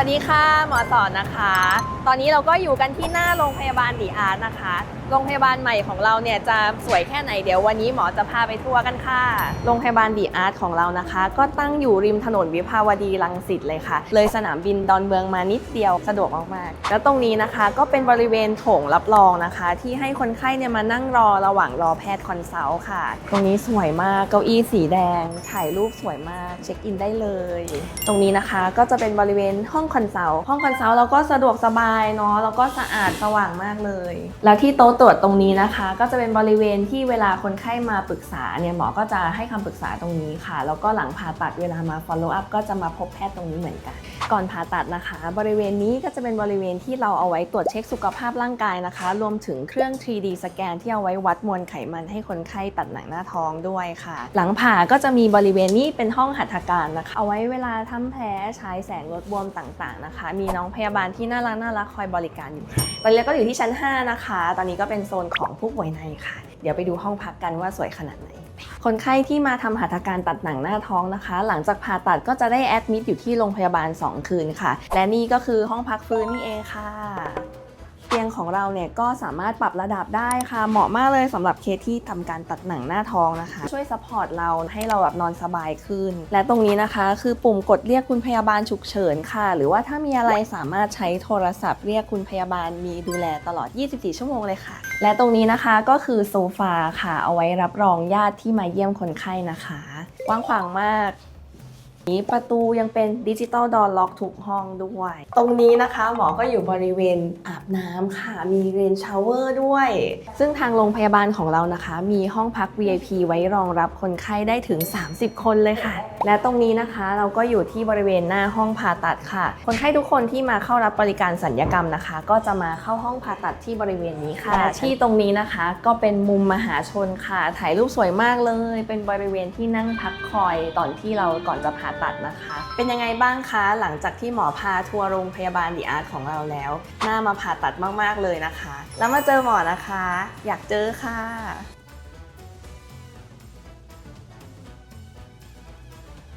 วัสดีค่ะ หมอสอนนะคะ ตอนนี้เราก็อยู่กันที่หน้าโรงพยาบาลดีอาร์ตนะคะ โรงพยาบาลใหม่ของเราเนี่ยจะสวยแค่ไหนเดี๋ยววันนี้หมอจะพาไปทัวร์กันค่ะ โรงพยาบาลดีอาร์ตของเรานะคะ ก็ตั้งอยู่ริมถนนวิภาวดีรังสิตเลยค่ะ เลยสนามบินดอนเมืองมานิดเดียวสะดวกมากๆ แล้วตรงนี้นะคะก็เป็นบริเวณโถงรับรองนะคะ ที่ให้คนไข้เนี่ยมานั่งรอระหว่างรอแพทย์คอนซัลท์ค่ะ ตรงนี้สวยมากเก้าอี้สีแดง ถ่ายรูปสวยมากเช็คอินได้เลย ตรงนี้นะคะก็จะเป็นบริเวณห้องคอนซัลท์ห้องคอนซัลท์เราก็สะดวกสบายเนาะแล้วก็สะอาดสว่างมากเลย แล้วที่โต๊ะตรวจตรงนี้นะคะ ก็จะเป็นบริเวณที่เวลาคนไข้มาปรึกษาเนี่ยหมอก็จะให้คำปรึกษาตรงนี้ค่ะ แล้วก็หลังผ่าตัดเวลามา follow up ก็จะมาพบแพทย์ตรงนี้เหมือนกัน ก่อนผ่าตัดนะคะ บริเวณนี้ก็จะเป็นบริเวณที่เราเอาไว้ตรวจเช็คสุขภาพร่างกายนะคะ รวมถึงเครื่อง 3D สแกนที่เอาไว้วัดมวลไขมันให้คนไข้ตัดหนังหน้าท้องด้วยค่ะ หลังผ่าก็จะมีบริเวณนี้เป็นห้องหัตถการนะคะ เอาไว้เวลาทำแผลฉายแสงลดบวมต่างๆนะคะ มีน้องพยาบาลที่น่ารักน่ารักคอยบริการอยู่ ตอนนี้ก็อยู่ที่ชั้น 5 นะคะ ตอนนี้ก็เป็นโซนของผู้ป่วยในค่ะ เดี๋ยวไปดูห้องพักกันว่าสวยขนาดไหน คนไข้ที่มาทำหัตถการตัดหนังหน้าท้องนะคะ หลังจากผ่าตัดก็จะได้แอดมิดอยู่ที่โรงพยาบาล 2 คืนค่ะ และนี่ก็คือห้องพักฟื้นนี่เองค่ะ ของเราเนี่ยก็สามารถปรับระดับได้ค่ะ เหมาะมากเลยสำหรับเคสที่ทำการตัดหนังหน้าท้องนะคะ ช่วยซัพพอร์ตเราให้เราแบบนอนสบายขึ้น และตรงนี้นะคะ คือปุ่มกดเรียกคุณพยาบาลฉุกเฉินค่ะ หรือว่าถ้ามีอะไรสามารถใช้โทรศัพท์เรียกคุณพยาบาลมีดูแลตลอด 24 ชั่วโมงเลยค่ะ และตรงนี้นะคะก็คือโซฟาค่ะ เอาไว้รับรองญาติที่มาเยี่ยมคนไข้นะคะกว้างขวางมาก นี้ประตูยังเป็นดิจิตอลดอ r ล็อกทุกห้องด้วย ตรงนี้นะคะหมอก็อยู่บริเวณอาบน้ำค่ะ มีเรนชาวเวอร์ด้วย ซึ่งทางโรงพยาบาลของเรานะคะ มีห้องพัก VIP ไว้รองรับคนไข้ได้ถึง 30 คนเลยค่ะ และตรงนี้นะคะเราก็อยู่ที่บริเวณหน้าห้องผ่าตัดค่ะ คนไข้ทุกคนที่มาเข้ารับบริการสัญญกรรมนะคะ ก็จะมาเข้าห้องผ่าตัดที่บริเวณนี้ค่ะ ที่ตรงนี้นะคะก็เป็นมุมมหาชนค่ะ ถ่ายรูปสวยมากเลย เป็นบริเวณที่นั่งพักคอยตอนที่เราก่อนจะผ่าตัดนะคะ เป็นยังไงบ้างคะหลังจากที่หมอพาทัวร์โรงพยาบาลดีอาร์ตของเราแล้วน่ามาผ่าตัดมากๆเลยนะคะ แล้วมาเจอหมอนะคะ อยากเจอค่ะ